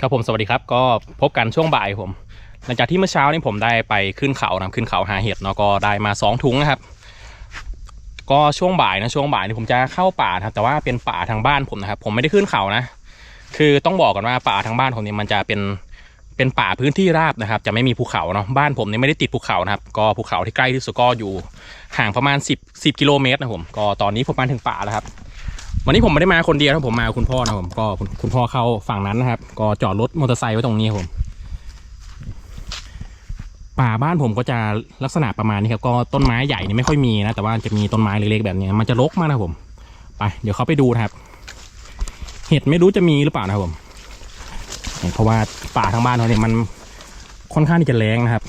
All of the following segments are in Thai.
ครับผมสวัสดีครับก็พบกันช่วงบ่ายผม หลังจากที่เมื่อเช้านี้ผมได้ไปขึ้นเขานะขึ้นเขาหาเห็ดเนาะก็ได้มาสองถุงนะครับ ก็ช่วงบ่ายนะช่วงบ่ายนี่ผมจะเข้าป่าครับแต่ว่าเป็นป่าทางบ้านผมนะครับ ผมไม่ได้ขึ้นเขานะ คือต้องบอกก่อนว่าป่าทางบ้านผมเนี่ยมันจะเป็นเป็นป่าพื้นที่ราบนะครับ จะไม่มีภูเขาเนาะบ้านผมเนี่ยไม่ได้ติดภูเขานะครับ ก็ภูเขาที่ใกล้ที่สุดก็อยู่ห่างประมาณ 10 10กิโลเมตรนะผมก็ตอนนี้ผมมาถึงป่าแล้วครับ วันนี้ผมไม่ได้มาคนเดียวนะผมมาคุณพ่อนะผมก็คุณคุณพ่อเข้าฝั่งนั้นนะครับ ก็จอดรถมอเตอร์ไซค์ไว้ตรงนี้ผม ป่าบ้านผมก็จะลักษณะประมาณนี้ครับก็ต้นไม้ใหญ่นี่ไม่ค่อยมีนะแต่ว่าจะมีต้นไม้เล็กๆแบบนี้มันจะรกมากนะผม ไปเดี๋ยวเขาไปดูนะครับ เห็ดไม่รู้จะมีหรือเปล่านะครับผม เพราะว่าป่าทางบ้านเราเนี่ยมันค่อนข้างที่จะแรงนะครับ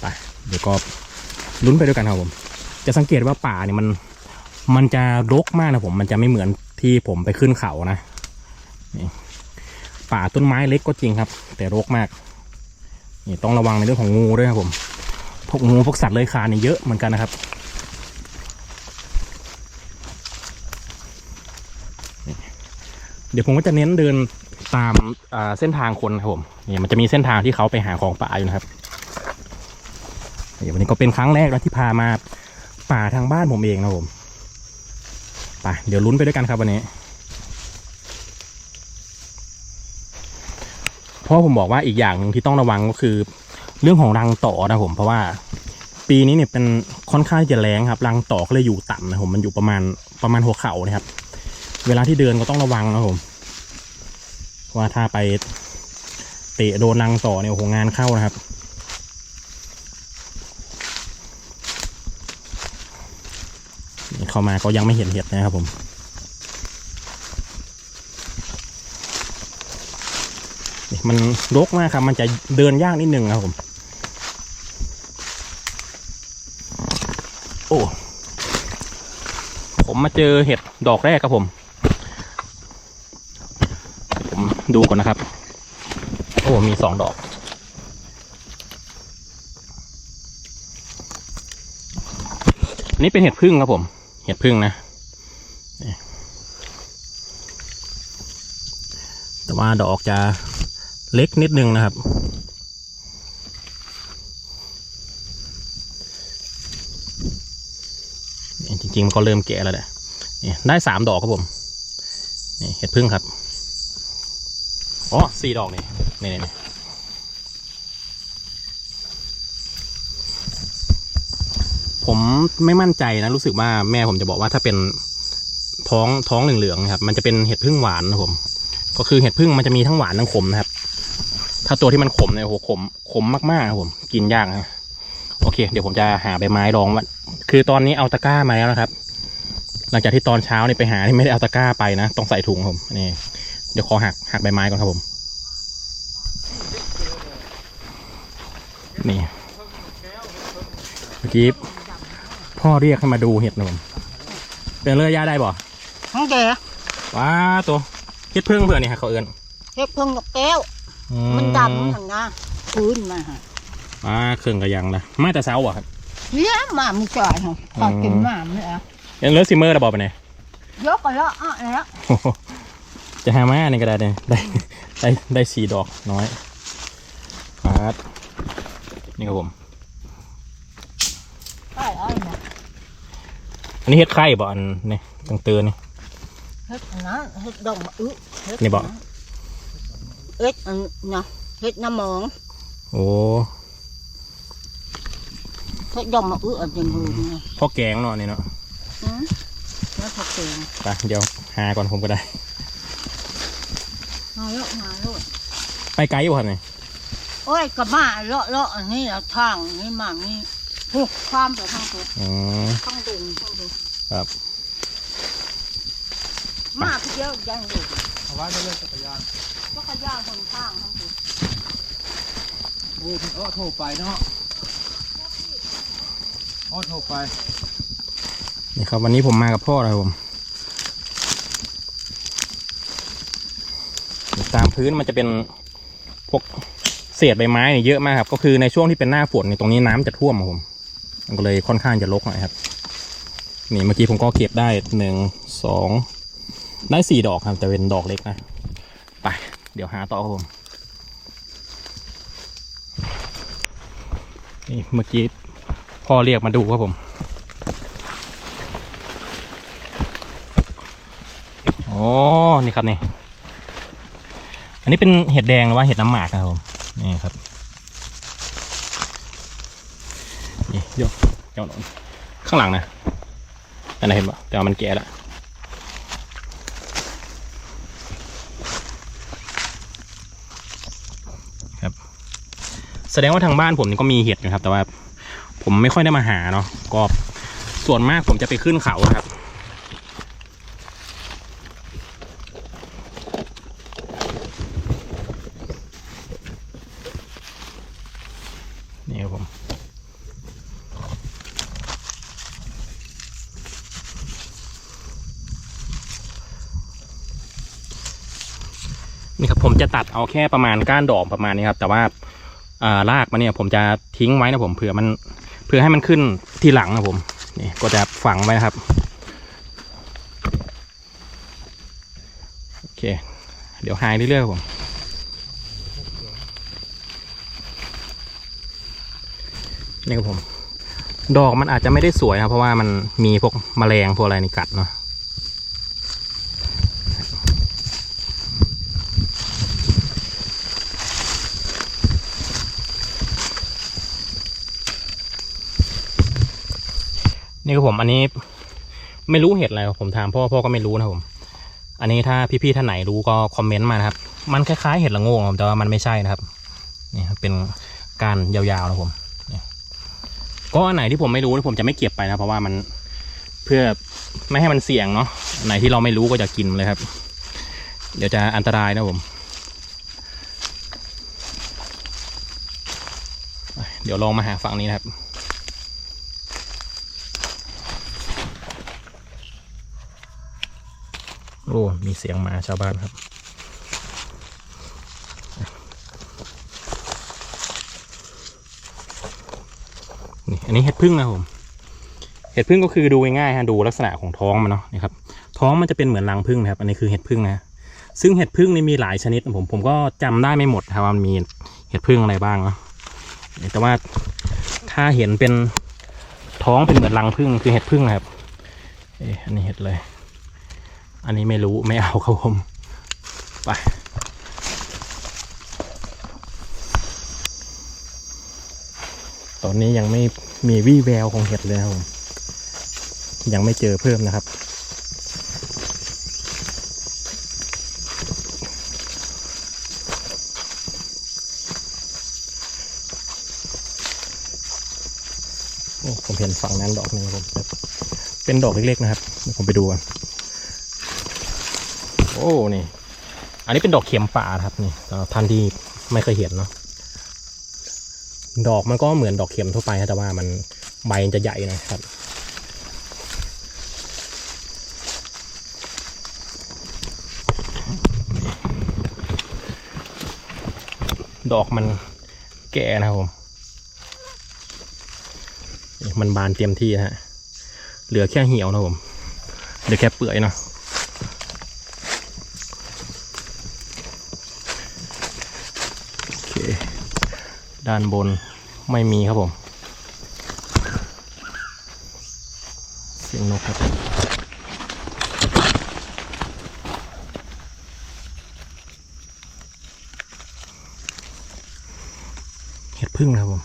ไปเดี๋ยวก็ลุ้นไปด้วยกันครับผม จะสังเกตว่าป่าเนี่ยมัน มันจะรกมากนะผม มันจะไม่เหมือนที่ผมไปขึ้นเขานะป่าต้นไม้เล็กก็จริงครับ แต่รกมาก นี่ต้องระวังในเรื่องของงูด้วยครับผม พวกงูพวกสัตว์เลื้อยคลานเนี่ยเยอะเหมือนกันนะครับเดี๋ยวผมก็จะเน้นเดินตามเส้นทางคนครับผมนี่มันจะมีเส้นทางที่เขาไปหาของป่าอยู่นะครับเดี๋ยววันนี้ก็เป็นครั้งแรกแล้วที่พามาป่าทางบ้านผมเองนะผม ไปเดี๋ยวลุ้นไปด้วยกันครับวันนี้เพราะผมบอกว่าอีกอย่างหนึ่งที่ต้องระวังก็คือ เรื่องของรังต่อนะผมเพราะว่า ปีนี้เนี่ยเป็นค่อนข้างจะแรงครับรังต่อก็เลยอยู่ต่ำนะผมมันอยู่ประมาณประมาณหัวเข่านะครับ เวลาที่เดินก็ต้องระวังนะผมว่าถ้าไปเตะโดนรังต่อเนี่ยโอ้โหงานเข้านะครับ เข้ามาก็ยังไม่เห็นเห็ดนะครับผมนี่มันรกมากครับ มันจะเดินยากนิดนึงครับผม โอ้ ผมมาเจอเห็ดดอกแรกครับผม ผมดูก่อนนะครับ โอ้ มีสองดอกอันนี้เป็นเห็ดพึ่งครับผม เห็ดพึ่งนะแต่ว่าดอกจะเล็กนิดนึงนะครับนี่จริงๆมันก็เริ่มแก่แล้วแหละนี่ได้สามดอกครับผมนี่เห็ดพึ่งครับ อ๋อสี่ดอกนี่นี่นี่ ผมไม่มั่นใจนะรู้สึกว่าแม่ผมจะบอกว่าถ้าเป็นท้องท้องเหลืองๆครับมันจะเป็นเห็ดพึ่งหวานนะผม ก็คือเห็ดพึ่งมันจะมีทั้งหวานทั้งขมนะครับ ถ้าตัวที่มันขมเนี่ยโหขมขมมากๆครับผม กินยากนะโอเค เดี๋ยวผมจะหาใบไม้รองว่าคือตอนนี้เอาตะกร้ามาแล้วนะครับ หลังจากที่ตอนเช้านี่ไปหานี่ไม่ได้เอาตะกร้าไปนะต้องใส่ถุงผมนี่เดี๋ยวขอหักหักใบไม้ก่อนครับผม นี่เมื่อกี้ พ่อเรียกให้มาดูเห็ดนะผมเป็นเลยย่าได้บ่ทั้งแกว้าตัวเห็ดพึ่งเพื่อนนี่ฮะเขาเอินเฮ็ดเพิ่งกับแก้วอืมันดำทางหน้าพื้นมาฮะว้าเครื่องกระยังนะไม่แต่เช้าอะครับเนี่ยหมามึงจ่ายฮะขอกินหมาเนี่ยอะยังเหลือซิมเมอร์ระบอกไปไหนยกไปแล้วอะแล้วโอ้โหจะหามาอันนี่ก็ได้เนี่ยได้ได้ได้สี่ดอกน้อยครับนี่ครับผมใช่เอ้อยหมด อันนี้เห็ดไข่บ่อันนี่ตังเตือนนี่เฮ็ดอันนั้นเฮ็ดดอกมะอึเฮ็ดนี่บ่เฮ็ดอันเนาะเฮ็ดน้ำหมองโอ้เฮ็ดดอกมะอึอันยังบูเนี่ยพ่อแกงเนาะนี่เนาะอืมแล้วผักเกงไปเดี๋ยวหาก่อนผมก็ได้มาแล้วมาแล้วไปไกลอยู่ครับเนี่ยโอ้ยกระมาเลาะเลาะอันนี้อะทางนี่มานี่หุก ความไปทางตัวอืมทางดุงทางดุงครับ มาพี่เยอะยังอยู่เอาไว้ไม่เล่นจักรยานก็ขย่างคนข้างทางตัวโอ้พี่อ้อโทรไปเนาะอ้อโทรไปนี่ครับวันนี้ผมมากับพ่อนะครับผมตามพื้นมันจะเป็นพวกเศษใบไม้เนี่ยเยอะมากครับ ก็คือในช่วงที่เป็นหน้าฝนเนี่ยตรงนี้น้ำจะท่วมครับผม มันก็เลยค่อนข้างจะรกหน่อยครับ นี่เมื่อกี้ผมก็เก็บได้หนึ่งสองได้สี่ดอกครับ แต่เป็นดอกเล็กนะ ไป เดี๋ยวหาต่อครับผมนี่เมื่อกี้พ่อเรียกมาดูครับผมโอ้นี่ครับนี่ อันนี้เป็นเห็ดแดงหรือว่าเห็ดน้ำหมากนะครับผม นี่ครับ นี่ยกเจ้าหนอนข้างหลังนะอันนั้นเห็นปะแต่ว่ามันแก่แล้วครับ แสดงว่าทางบ้านผมนี่ก็มีเห็ดนะครับ แต่ว่าผมไม่ค่อยได้มาหาเนาะก็ส่วนมากผมจะไปขึ้นเขาครับ นี่ครับผม นี่ ครับผมจะตัดเอาแค่ประมาณก้านดอกประมาณนี้ครับ แต่ว่าารากมันเนี่ยผมจะทิ้งไว้นะผมเผื่อมันเพื่อให้มันขึ้นทีหลังนะผมนี่ก็จะฝังไว้นะครับโอเค เดี๋ยวหายเรื่อยๆผมนี่ครับผม ดอกมันอาจจะไม่ได้สวยนะเพราะว่ามันมีพวกแมลงพวกอะไรในกัดเนาะ นี่ครับผมอันนี้ไม่รู้เห็ดอะไรผมถามพ่อพ่อก็ไม่รู้นะครับผม อันนี้ถ้าพี่ๆท่านไหนรู้ก็คอมเมนต์มานะครับ มันคล้ายๆเห็ดละโงงครับแต่ว่ามันไม่ใช่นะครับนี่ครับเป็นการยาวๆนะผมก็อันไหนที่ผมไม่รู้ผมจะไม่เก็บไปนะเพราะว่ามันเพื่อไม่ให้มันเสี่ยงเนาะอันไหนที่เราไม่รู้ก็จะกินเลยครับ เดี๋ยวจะอันตรายนะผม เดี๋ยวลองมาหาฝั่งนี้นะครับ โอ้มีเสียงหมาชาวบ้านครับ นี่อันนี้เห็ดพึ่งนะครับผมเห็ดพึ่งก็คือดูง่ายๆฮะดูลักษณะของท้องมันเนาะนี่ครับท้องมันจะเป็นเหมือนรังพึ่งนะครับ อันนี้คือเห็ดพึ่งนะซึ่งเห็ดพึ่งนี่มีหลายชนิดนะผมผมก็จำได้ไม่หมดครับว่ามันมีเห็ดพึ่งอะไรบ้างเนาะแต่ว่าถ้าเห็นเป็นท้องเป็นเหมือนรังพึ่งคือเห็ดพึ่งนะครับเอ๊ะอันนี้เห็ดเลย อันนี้ไม่รู้ไม่เอาครับผม ไปตอนนี้ยังไม่มีวี่แววของเห็ดเลยครับผมยังไม่เจอเพิ่มนะครับโอ้ผมเห็นฝั่งนั้นดอกหนึงครับผมเป็นดอกเล็กๆนะครับ ผมไปดูกัน โอ้นี่ อันนี้เป็นดอกเข็มป่าครับนี่สำหรับท่านที่ไม่เคยเห็นเนาะดอกมันก็เหมือนดอกเข็มทั่วไปนะแต่ว่ามันใบจะใหญ่นะครับดอกมันแก่นะครับผม มันบานเต็มที่ฮะ เหลือแค่เหี่ยวนะผม เหลือแค่เปลือยเนาะ โอเค ด้านบนไม่มีครับผม เสียงนกครับ เห็ดพึ่งนะครับผม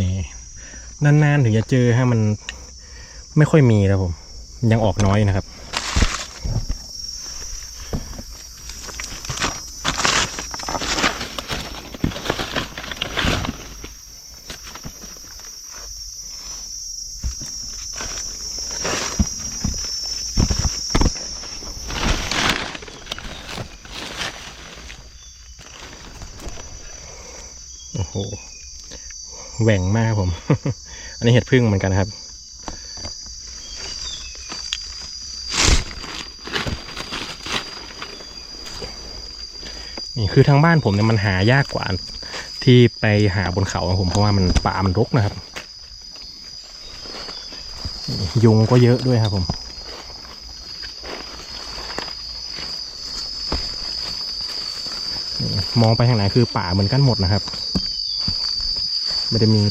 นี่นานๆ ถึงจะเจอฮะมันไม่ค่อยมีนะครับผม ยังออกน้อยนะครับ แหว่งมากครับผม อันนี้เห็ดพึ่งเหมือนกันครับ นี่คือทางบ้านผมเนี่ยมันหายากกว่าที่ไปหาบนเขาครับผมเพราะว่ามันป่ามันรกนะครับ ยุงก็เยอะด้วยครับผมมองไปทางไหนคือป่าเหมือนกันหมดนะครับ ไม่ได้มี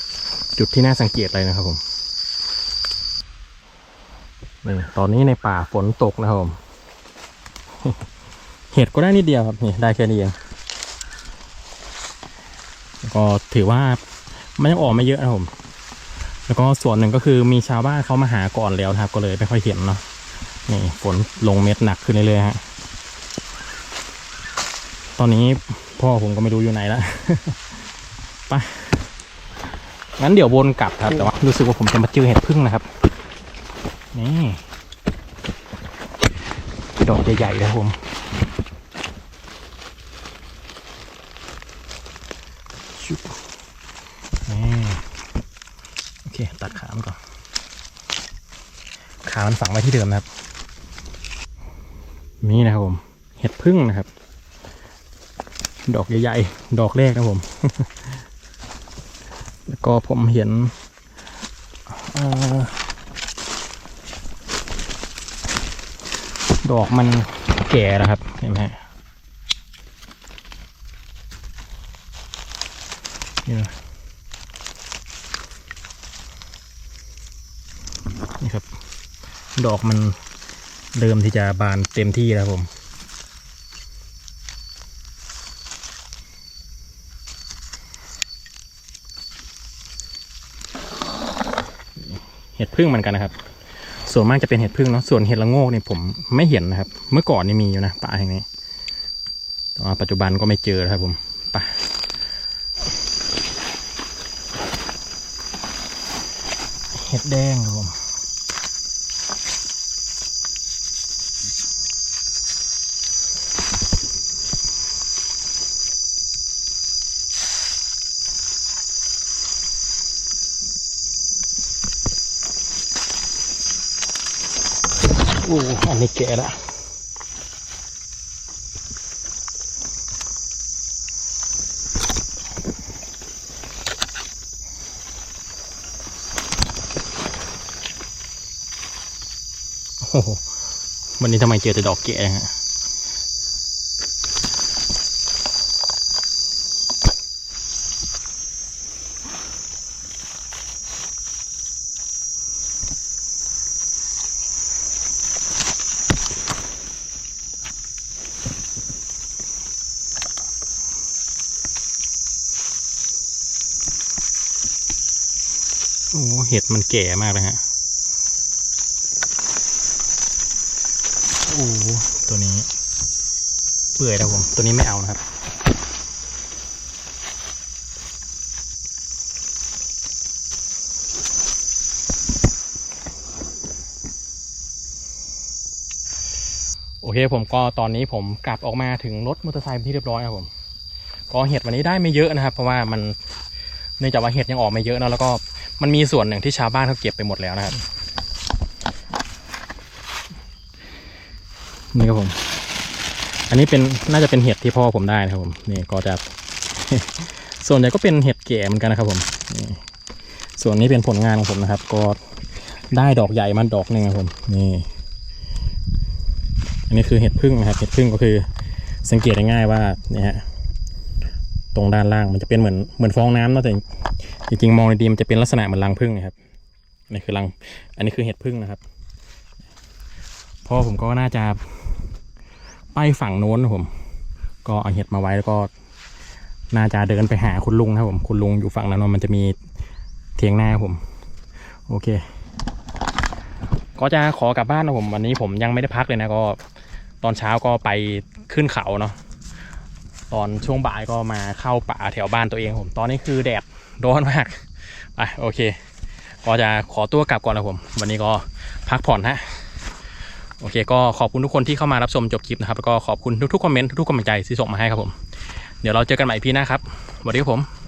จุดที่น่าสังเกตเลยนะครับผมนี่ตอนนี้ในป่าฝนตกนะครับผม เห็ดก็ได้นิดเดียวครับนี่ได้แค่นี้เองก็ถือว่ามันยังออกไม่เยอะนะครับผม แล้วก็ส่วนหนึ่งก็คือมีชาวบ้านเขามาหาก่อนแล้วนะครับ ก็เลยไม่ค่อยเห็นเนาะนี่ฝนลงเม็ดหนักขึ้นเรื่อยๆฮะตอนนี้พ่อผมก็ไม่รู้อยู่ไหนแล้ว ไป งั้นเดี๋ยววนกลับครับแต่ว่ารู้สึกว่าผมจะมาเจอเห็ดพึ่งนะครับ นี่ดอกใหญ่ๆเลยครับผมชุบนี่โอเค ตัดขามก่อน ขามันฝังไว้ที่เดิมนะครับ นี่นะครับผม เห็ดพึ่งนะครับ ดอกใหญ่ๆ ดอกแรกนะผม แล้วก็ผมเห็นอดอกมันแก่แล้วครับเห็นไหมนี่นะนี่ครับ ดอกมันเริ่มที่จะบานเต็มที่แล้วผม ห็ดพึ่งเหมือนกันนะครับ ส่วนมากจะเป็นเห็ดพึ่งเนาะส่วนเห็ดละโงกเนี่ยผมไม่เห็นนะครับ เมื่อก่อนนี่มีอยู่นะป่าแห่งนี้แต่ว่าปัจจุบันก็ไม่เจอแล้วครับผมป่าเห็ดแดงครับผม อ้อันนี้แก่ละโอ้โหวันนี้ทำไมเจอแต่ดอกแก่ฮะ โอ้เห็ดมันแก่มากเลยฮะ โอ้โหตัวนี้ เปื่อยแล้วผม ตัวนี้ไม่เอานะครับ โอเคผมก็ตอนนี้ผมกลับออกมาถึงรถมอเตอร์ไซค์ที่เรียบร้อยครับผม ก็เห็ดวันนี้ได้ไม่เยอะนะครับ เพราะว่ามันเนื่องจากว่าเห็ดยังออกไม่เยอะนะแล้วก็ มันมีส่วนหนึ่งที่ชาวบ้านเขาเก็บไปหมดแล้วนะครับ นี่ครับผม อันนี้เป็นน่าจะเป็นเห็ดที่พ่อผมได้นะครับผมนี่ก็จะส่วนใหญ่ก็เป็นเห็ดแก่เหมือนกันนะครับผมนี่ส่วนนี้เป็นผลงานของผมนะครับ ก็ได้ดอกใหญ่มาดอกหนึ่งครับผมนี่ อันนี้คือเห็ดพึ่งนะครับ เห็ดพึ่งก็คือสังเกตง่ายว่าเนี่ยฮะตรงด้านล่างมันจะเป็นเหมือนเหมือนฟองน้ำนะแต่ จริงๆมองดีๆมันจะเป็นลักษณะเหมือนรังผึ้งนะครับอันนี้คือรังอันนี้คือเห็ดผึ้งนะครับพ่อผมก็น่าจะไปฝั่งโน้นนะผม ก็เอาเห็ดมาไว้แล้วก็ น่าจะเดินไปหาคุณลุงนะครับผม คุณลุงอยู่ฝั่งนั้นนะมันจะมีเทียงหน้าผม โอเค ก็จะขอกลับบ้านนะผม วันนี้ผมยังไม่ได้พักเลยนะก็ ตอนเช้าก็ไปขึ้นเขาเนาะ ตอนช่วงบ่ายก็มาเข้าป่าแถวบ้านตัวเองผม ตอนนี้คือแดดร้อนมากไปโอเค ก็จะขอตัวกลับก่อนนะผม วันนี้ก็พักผ่อนฮะโอเค ก็ขอบคุณทุกคนที่เข้ามารับชมจบคลิปนะครับแล้วก็ขอบคุณทุกๆคอมเมนต์ทุกๆกำลังใจที่ส่งมาให้ครับผม เดี๋ยวเราเจอกันใหม่พี่หน้าครับสวัสดีครับผม